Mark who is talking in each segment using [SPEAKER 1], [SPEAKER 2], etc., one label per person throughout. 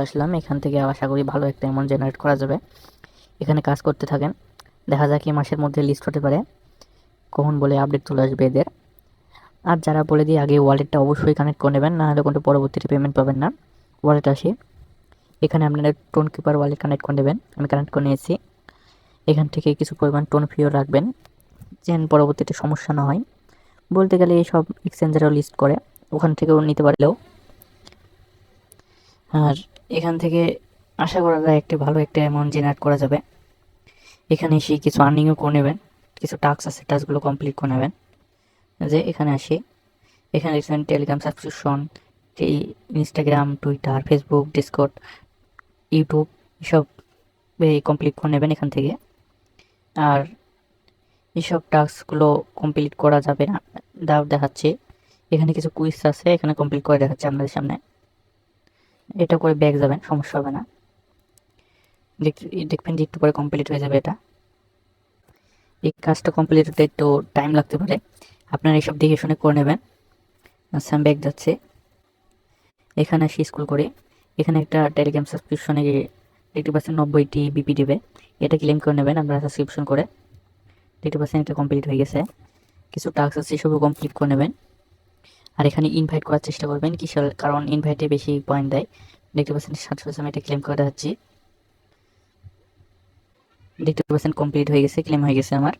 [SPEAKER 1] আসলাম, এখান থেকে আশা করি ভালো একটা অ্যামাউন্ট জেনারেট করা যাবে। এখানে কাজ করতে থাকেন। দেখা যাক এই মাসের মধ্যে লিস্ট হতে পারে। কখন বলে আপডেট চলে আসবে এদের। আর যারা বলে দিই আগে ওয়ালেটটা অবশ্যই কানেক্ট করে নেবেন নাহলে কিন্তু পরবর্তীতে পেমেন্ট পাবেন না। ওয়ালেট আসি। এখানে আপনারা টোন কিপার ওয়ালেট কানেক্ট করে নেবেন। আমি কানেক্ট করে নিয়েছি। এখান থেকে কিছু পরিমাণ টোন ফিও রাখবেন, যেন পরবর্তীতে সমস্যা না হয়। বলতে গেলে এইসব এক্সচেঞ্জারও লিস্ট করে। ওখান থেকেও নিতে পারলেও। আর এখান থেকে আশা করা যায় একটি ভালো একটা অ্যামাউন্ট জেনারেট করা যাবে। এখানে এসে কিছু আর্নিংও করে নেবেন, কিছু টাস্ক আছে টাস্কগুলো কমপ্লিট করে নেবেন। যে এখানে আসি, এখানে দেখছেন Telegram subscription Instagram Twitter Facebook Discord YouTube এসব কমপ্লিট করে নেবেন এখান থেকে। আর এইসব টাস্কগুলো কমপ্লিট করা যাবে না, দেখাচ্ছি। এখানে কিছু কুইজ আছে, এখানে কমপ্লিট করে দেখাচ্ছে আপনাদের সামনে। এটা করে ব্যাগ যাবেন, সমস্যা হবে না। দেখবেন যে একটু পরে কমপ্লিট হয়ে যাবে এটা। এই কাজটা কমপ্লিট হতে একটু টাইম লাগতে পারে। আপনারা এইসব দেখে শুনে করে নেবেন। আচ্ছা ব্যাগ যাচ্ছে। এখানে আসি স্কুল করে। এখানে একটা টেলিগ্রাম সাবস্ক্রিপশনে দেখতে পাচ্ছেন নব্বইটি বিপি দেবে। এটা ক্লেম করে নেবেন আপনারা সাবস্ক্রিপশন করে। দেখতে পাচ্ছেন এটা কমপ্লিট হয়ে গেছে। কিছু টাস্ক আছে সেসবও কমপ্লিট করে নেবেন। আর এখানে ইনভাইট করার চেষ্টা করবেন কিসের কারণ ইনভাইটে বেশি পয়েন্ট দেয়। দেখতে পাচ্ছেন সাতশো আমি এটা ক্লেম করে দেখাচ্ছি। দেখতে পাচ্ছেন কমপ্লিট হয়ে গেছে ক্লেম হয়ে গেছে আমার।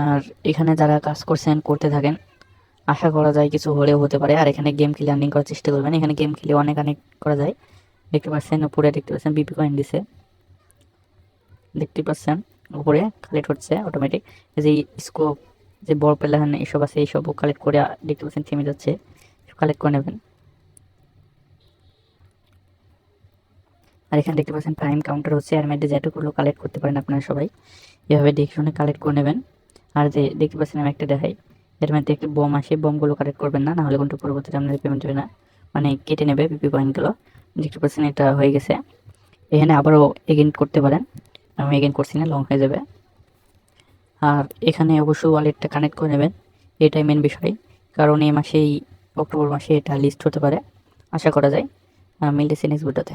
[SPEAKER 1] আর এখানে যারা কাজ করছেন, করতে থাকেন, আশা করা যায় কিছু হলেও হতে পারে। আর এখানে গেম খেলে আর্নিং করার চেষ্টা করবেন। এখানে গেম খেলে অনেক অনেক করা যায়। দেখতে পাচ্ছেন উপরে, দেখতে পাচ্ছেন বিপি কয়েন দিছে। দেখতে পাচ্ছেন উপরে কালেক্ট হচ্ছে অটোমেটিক যে স্কোপ যে বড় প্লেয়ার এসব আছে এইসবও কালেক্ট করে দেখতে পাচ্ছেন, থেমে যাচ্ছে। কালেক্ট করে নেবেন। আর এখানে দেখতে পাচ্ছেন টাইম কাউন্টার হচ্ছে এর মধ্যে যেটুকুলো কালেক্ট করতে পারেন আপনারা সবাই। এভাবে দেখে শুনে কালেক্ট করে নেবেন। আর যে দেখতে পাচ্ছেন, আমি একটা দেখাই। এর মধ্যে একটি বোম আসে বোমগুলো কালেক্ট করবেন না, নাহলে কিন্তু পরবর্তীতে আপনাদের পেমেন্ট হবে না। মানে কেটে নেবে পিপি পয়েন্টগুলো দেখতে পাচ্ছেন, এটা হয়ে গেছে। এখানে আবারও এগেন করতে পারেন। আমি এগেন করছি না লং হয়ে যাবে। আর এখানে অবশ্যই ওয়ালেটটা কানেক্ট করে নেবেন। এটাই মেন বিষয়। কারণ এই মাসেই, অক্টোবর মাসে এটা লিস্ট হতে পারে। আশা করা যায় মিলতেছে নেক্সট ভিডিওতে